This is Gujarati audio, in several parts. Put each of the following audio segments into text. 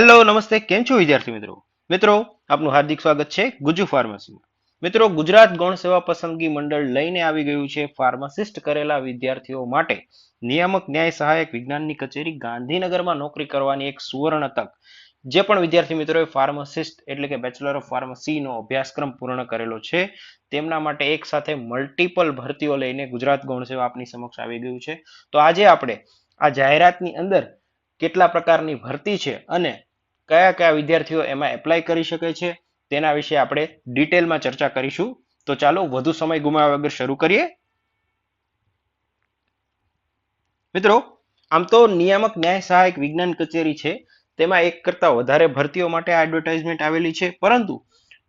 હેલો નમસ્તે. કેમ છો વિદ્યાર્થી મિત્રો? મિત્રો, આપનું હાર્દિક સ્વાગત છે ગુજુ ફાર્મસીમાં. મિત્રો, ગુજરાત ગૌણ સેવા પસંદગી મંડળ લઈને આવી ગયું છે ફાર્માસિસ્ટ કરેલા વિદ્યાર્થીઓ માટે નિયામક ન્યાય સહાયક વિજ્ઞાનની કચેરી ગાંધીનગરમાં નોકરી કરવાની એક સુવર્ણ તક. જે પણ વિદ્યાર્થી મિત્રોએ ફાર્માસિસ્ટ એટલે કે બેચલર ઓફ ફાર્મસીનો અભ્યાસક્રમ પૂર્ણ કરેલો છે, તેમના માટે એક સાથે મલ્ટિપલ ભરતીઓ લઈને ગુજરાત ગૌણ સેવા આપની સમક્ષ આવી ગયું છે. તો આજે આપણે આ જાહેરાતની અંદર કેટલા પ્રકારની ભરતી છે અને કયા કયા વિદ્યાર્થીઓ એમાં એપ્લાય કરી શકે છે તેના વિશે આપણે ડિટેલમાં ચર્ચા કરીશું. તો ચાલો વધુ સમય ગુમાવ્યા વગર શરૂ કરીએ. મિત્રો, આમ તો નિયામક ન્યાય સહાયક વિજ્ઞાન કચેરી છે. તેમાં એક કરતા વધારે ભરતીઓ માટે એડવર્ટાઇઝમેન્ટ આવેલી છે. પરંતુ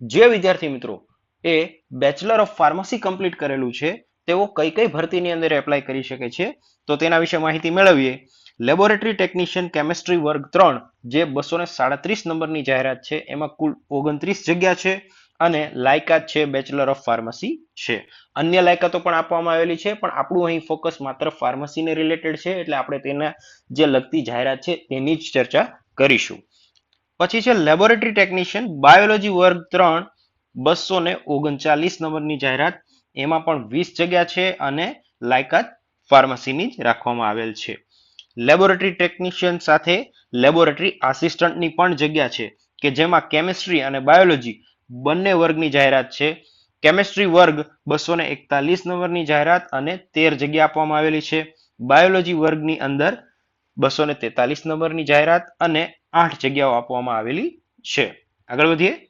જે વિદ્યાર્થી મિત્રો એ બેચલર ઓફ ફાર્મસી કમ્પ્લીટ કરેલું છે, તેઓ કઈ કઈ ભરતીની અંદર એપ્લાય કરી શકે છે, તો તેના વિશે માહિતી મેળવીએ. લેબોરેટરી ટેકનિશિયન કેમેસ્ટ્રી વર્ગ ત્રણ, જે બસો ને સાડત્રીસ નંબરની જાહેરાત છે, એમાં કુલ ઓગણત્રીસ જગ્યા છે અને લાયકાત છે બેચલર ઓફ ફાર્મસી છે. અન્ય લાયકાતો પણ આપવામાં આવેલી છે, પણ આપણું અહીં ફોકસ માત્ર ફાર્મસીને રિલેટેડ છે, એટલે આપણે તેના જે લગતી જાહેરાત છે તેની જ ચર્ચા કરીશું. પછી છે લેબોરેટરી ટેકનિશિયન, બાયોલોજી વર્ગ ત્રણ બસો ને ઓગણચાલીસ નંબરની જાહેરાત, એમાં પણ વીસ જગ્યા છે અને લાયકાત ફાર્મસીની જ રાખવામાં આવેલ છે. લેબોરેટરી ટેકનિશિયન સાથે લેબોરેટરી આસિસ્ટન્ટની પણ જગ્યા છે કે જેમાં કેમિસ્ટ્રી અને બાયોલોજી બંને વર્ગની જાહેરાત છે. કેમિસ્ટ્રી વર્ગ બસો ને એકતાલીસ નંબરની જાહેરાત અને તેર જગ્યા આપવામાં આવેલી છે. બાયોલોજી વર્ગની અંદર બસો ને તેતાલીસ નંબરની જાહેરાત અને આઠ જગ્યાઓ આપવામાં આવેલી છે. આગળ વધીએ.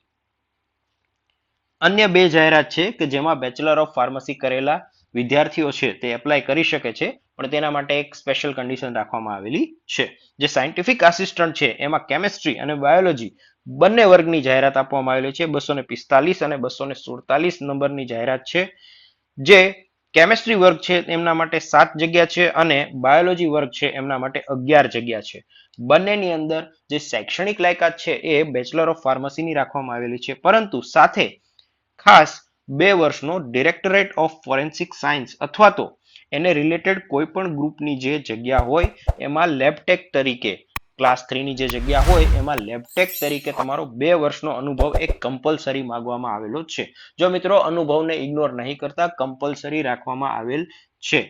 અન્ય બે જાહેરાત છે કે જેમાં બેચલર ઓફ ફાર્મસી કરેલા વિદ્યાર્થીઓ છે તે એપ્લાય કરી શકે છે. પણ તેના માટે એક સ્પેશિયલ કન્ડિશન રાખવામાં આવેલી છે. જે સાયન્ટિફિક આસિસ્ટન્ટ છે, એમાં કેમેસ્ટ્રી અને બાયોલોજી બંને વર્ગની જાહેરાત આપવામાં આવેલી છે. બસો ને પિસ્તાલીસ અને બસો ને સુડતાલીસ નંબરની જાહેરાત છે. જે કેમેસ્ટ્રી વર્ગ છે, એમના માટે સાત જગ્યા છે અને બાયોલોજી વર્ગ છે, એમના માટે અગિયાર જગ્યા છે. બંનેની અંદર જે શૈક્ષણિક લાયકાત છે, એ બેચલર ઓફ ફાર્મસીની રાખવામાં આવેલી છે. પરંતુ સાથે ખાસ બે વર્ષનો ડિરેક્ટરેટ ઓફ ફોરેન્સિક સાયન્સ અથવા તો એને રિલેટેડ કોઈ પણ ગ્રુપની જે જગ્યા હોય, એમાં લેબટેક તરીકે ક્લાસ થ્રીની જે જગ્યા હોય, એમાં લેબટેક તરીકે તમારો બે વર્ષનો અનુભવ એક કમ્પલસરી માંગવામાં આવેલો છે. જો મિત્રો અનુભવને ઇગ્નોર નહીં કરતા કમ્પલસરી રાખવામાં આવેલ છે.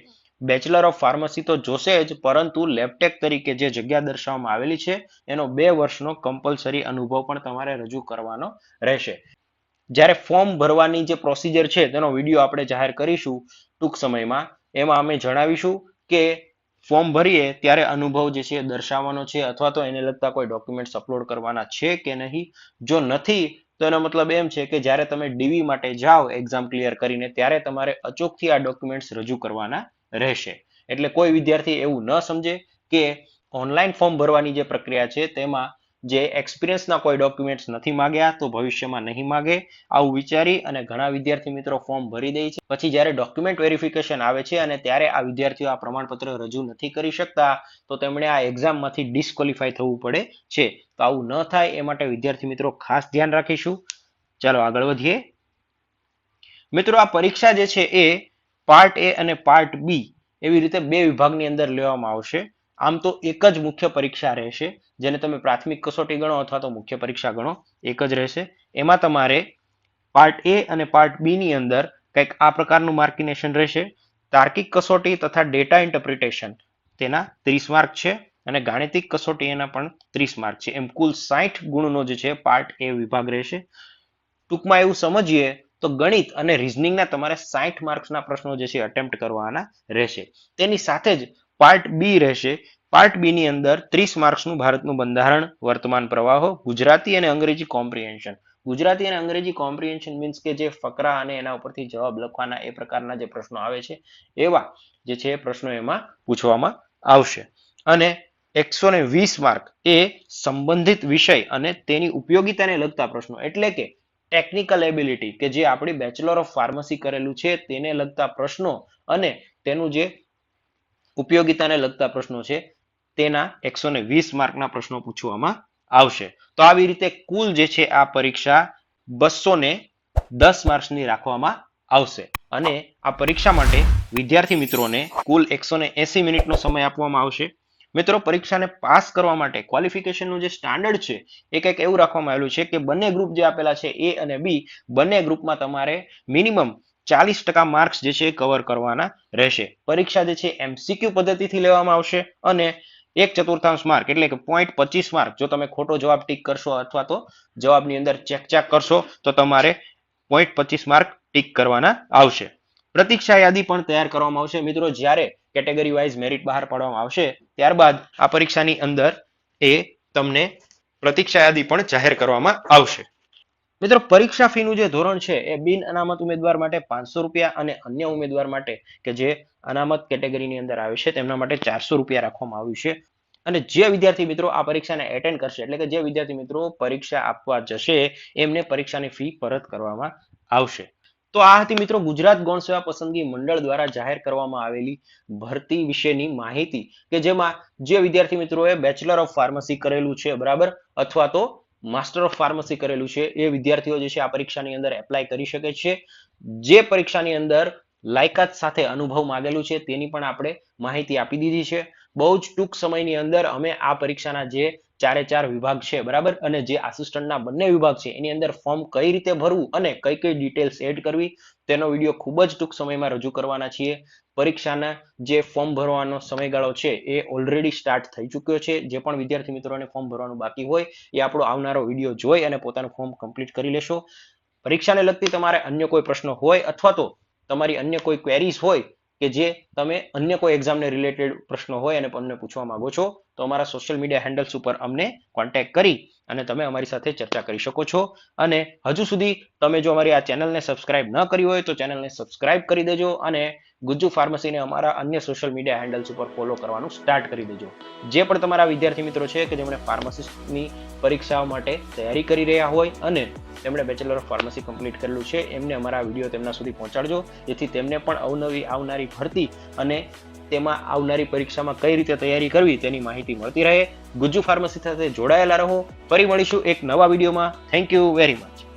બેચલર ઓફ ફાર્મસી તો જોશે જ, પરંતુ લેબટેક તરીકે જે જગ્યા દર્શાવવામાં આવેલી છે, એનો બે વર્ષનો કમ્પલસરી અનુભવ પણ તમારે રજૂ કરવાનો રહેશે. જ્યારે ફોર્મ ભરવાની જે પ્રોસિજર છે, તેનો વીડિયો આપણે જાહેર કરીશું ટૂંક સમયમાં. એમાં અમે જણાવીશું કે ફોર્મ ભરીએ ત્યારે અનુભવ જે છે દર્શાવવાનો છે અથવા તો એને લગતા કોઈ ડોક્યુમેન્ટ્સ અપલોડ કરવાના છે કે નહીં? જો નથી, તો એનો મતલબ એમ છે કે જ્યારે તમે ડીવી માટે જાઓ એક્ઝામ ક્લિયર કરીને, ત્યારે તમારે અચૂકથી આ ડોક્યુમેન્ટ્સ રજૂ કરવાના રહેશે. એટલે કોઈ વિદ્યાર્થી એવું ન સમજે કે ઓનલાઈન ફોર્મ ભરવાની જે પ્રક્રિયા છે તેમાં જે એક્સપિરિયન્સના કોઈ ડોક્યુમેન્ટ્સ નથી માગ્યા તો ભવિષ્યમાં નહીં માગે, આવું વિચારી અને ઘણા વિદ્યાર્થી મિત્રો ફોર્મ ભરી દે છે. પછી જ્યારે ડોક્યુમેન્ટ વેરિફિકેશન આવે છે અને ત્યારે આ વિદ્યાર્થીઓ આ પ્રમાણપત્ર રજૂ નથી કરી શકતા, તો તેમણે આ એક્ઝામમાંથી ડિસ્કોલિફાય થવું પડે છે. તો આવું ન થાય એ માટે વિદ્યાર્થી મિત્રો ખાસ ધ્યાન રાખીશું. ચાલો આગળ વધીએ. મિત્રો આ પરીક્ષા જે છે એ પાર્ટ એ અને પાર્ટ બી એવી રીતે બે વિભાગની અંદર લેવામાં આવશે. આમ તો એક જ મુખ્ય પરીક્ષા રહેશે, જેને તમે પ્રાથમિક કસોટી ગણો અથવા તો મુખ્ય પરીક્ષા ગણો, એક જ રહેશે. એમાં તમારે પાર્ટ એ અને પાર્ટ બી ની અંદર કંઈક આ પ્રકારનું માર્કિનેશન રહેશે. તાર્કિક કસોટી તથા ડેટા ઇન્ટરપ્રિટેશન તેના ત્રીસ માર્ક છે અને ગાણિતિક કસોટી એના પણ ત્રીસ માર્ક છે. એમ કુલ સાઠ ગુણનો જે છે પાર્ટ એ વિભાગ રહેશે. ટૂંકમાં એવું સમજીએ તો ગણિત અને રિઝનિંગના તમારે સાઠ માર્ક્સના પ્રશ્નો જે છે અટેમ્પ્ટ કરવાના રહેશે. તેની સાથે જ પાર્ટ બી રહેશે. પાર્ટ બી ની અંદર ત્રીસ માર્ક્સનું ભારતનું બંધારણ, વર્તમાન પ્રવાહો, ગુજરાતી અને અંગ્રેજી કોમ્પ્રિહેન્શન ગુજરાતી અને અંગ્રેજી કોમ્પ્રિહેન્શન મીન્સ કે જે ફકરા અને એના ઉપરથી જવાબ લખવાના એ પ્રકારના જે પ્રશ્નો આવે છે, એવા જે છે પ્રશ્નો એમાં પૂછવામાં આવશે. અને એકસો ને વીસ માર્ક એ સંબંધિત વિષય અને તેની ઉપયોગિતાને લગતા પ્રશ્નો. એટલે કે ટેકનિકલ એબિલિટી કે જે આપણી બેચલર ઓફ ફાર્મસી કરેલું છે, તેને લગતા પ્રશ્નો અને તેનું જે ઉપયોગિતાને લગતા પ્રશ્નો છે. તેના એકસો ને વીસ માર્કના પ્રશ્નો પૂછવામાં આવશે. તો આવી રીતે કુલ જે છે આ પરીક્ષા બસો ને દસ માર્ક્સની રાખવામાં આવશે. અને આ પરીક્ષા માટે વિદ્યાર્થી મિત્રોને કુલ એકસો ને એસી મિનિટનો સમય આપવામાં આવશે. મિત્રો, પરીક્ષાને પાસ કરવા માટે ક્વોલિફિકેશનનું જે સ્ટાન્ડર્ડ છે, એ કંઈક એવું રાખવામાં આવેલું છે કે બંને ગ્રુપ જે આપેલા છે, એ અને બી, બંને ગ્રુપમાં તમારે મિનિમમ ચાલીસ ટકા માર્ક્સ જે છે એ કવર કરવાના રહેશે. પરીક્ષા જે છે એમસીક્યુ પદ્ધતિથી લેવામાં આવશે અને એક ચતુર્થાંશ માર્ક એટલે કે પોઈન્ટ પચીસ માર્ક જો તમે ખોટો જવાબ ટીક કરશો અથવા તો જવાબની અંદર ચેક ચેક કરશો તો તમારે પોઈન્ટ પચીસ માર્ક ટીક કરવાના આવશે. પ્રતીક્ષા યાદી પણ તૈયાર કરવામાં આવશે. મિત્રો, જ્યારે કેટેગરી વાઇઝ મેરિટ બહાર પાડવામાં આવશે, ત્યારબાદ આ પરીક્ષાની અંદર એ તમને પ્રતીક્ષા યાદી પણ જાહેર કરવામાં આવશે. મિત્રો, પરીક્ષા ફીનું જે ધોરણ છે, એ બિન અનામત ઉમેદવાર માટે પાંચસો રૂપિયા અને અન્ય ઉમેદવાર માટે, કે જે અનામત કેટેગરીની અંદર આવે છે, તેમના માટે ચારસો રૂપિયા રાખવામાં આવ્યું છે. અને જે વિદ્યાર્થી મિત્રો આ પરીક્ષાને એટેન્ડ કરશે, એટલે કે જે વિદ્યાર્થી મિત્રો પરીક્ષા આપવા જશે, એમને પરીક્ષાની ફી પરત કરવામાં આવશે. તો આ હતી મિત્રો ગુજરાત ગૌણ સેવા પસંદગી મંડળ દ્વારા જાહેર કરવામાં આવેલી ભરતી વિશેની માહિતી, કે જેમાં જે વિદ્યાર્થી મિત્રોએ બેચલર ઓફ ફાર્મસી કરેલું છે, બરાબર? અથવા તો માસ્ટર ઓફ ફાર્મસી કરેલું છે. એ વિદ્યાર્થીઓ જે છે, આ પરીક્ષાની અંદર એપ્લાય કરી શકે છે. જે પરીક્ષાની અંદર લાયકાત સાથે અનુભવ માંગેલું છે, તેની પણ આપણે માહિતી આપી દીધી છે. બહુ જ ટૂંક સમયની અંદર અમે આ પરીક્ષાના જે ચારે ચાર વિભાગ છે, બરાબર? અને જે આસિસ્ટન્ટના બંને વિભાગ છે, એની અંદર ફોર્મ કઈ રીતે ભરવું અને કઈ કઈ ડિટેલ્સ એડ કરવી, તેનો વીડિયો ખૂબ જ ટૂંક સમયમાં રજૂ કરવાના છીએ. પરીક્ષાના જે ફોર્મ ભરવાનો સમયગાળો છે, એ ઓલરેડી સ્ટાર્ટ થઈ ચૂક્યો છે. જે પણ વિદ્યાર્થી મિત્રોને ફોર્મ ભરવાનું બાકી હોય, એ આપણો આવનારો વીડિયો જોઈ અને પોતાનું ફોર્મ કમ્પ્લીટ કરી લેશો. પરીક્ષાને લગતી તમારે અન્ય કોઈ પ્રશ્ન હોય અથવા તો તમારી અન્ય કોઈ ક્વેરીઝ હોય કે જે તમે અન્ય કોઈ એક્ઝામને રિલેટેડ પ્રશ્નો હોય અને અમને પૂછવા માંગો છો, તો અમારા સોશિયલ મીડિયા હેન્ડલ્સ ઉપર અમને કોન્ટેક્ટ કરી અને તમે અમારી સાથે ચર્ચા કરી શકો છો. અને હજુ સુધી તમે જો અમારી આ ચેનલને સબસ્ક્રાઇબ ન કરી હોય તો ચેનલને સબસ્ક્રાઇબ કરી દેજો અને ગુજ્જુ ફાર્મસીને અમારા અન્ય સોશિયલ મીડિયા હેન્ડલ્સ ઉપર ફોલો કરવાનું સ્ટાર્ટ કરી દેજો. જે પણ તમારા વિદ્યાર્થી મિત્રો છે કે જેમણે ફાર્માસિસ્ટની પરીક્ષાઓ માટે તૈયારી કરી રહ્યા હોય અને તેમણે બેચલર ઓફ ફાર્મસી કમ્પ્લીટ કરેલું છે, એમને અમારા વીડિયો તેમના સુધી પહોંચાડજો. જેથી તેમને પણ અવનવી આવનારી ભરતી અને તેમાં આવનારી પરીક્ષામાં કઈ રીતે તૈયારી કરવી તેની માહિતી મળતી રહે. ગુજ્જુ ફાર્મસી સાથે જોડાયેલા રહો. ફરી મળીશું એક નવા વિડીયોમાં. Thank you very much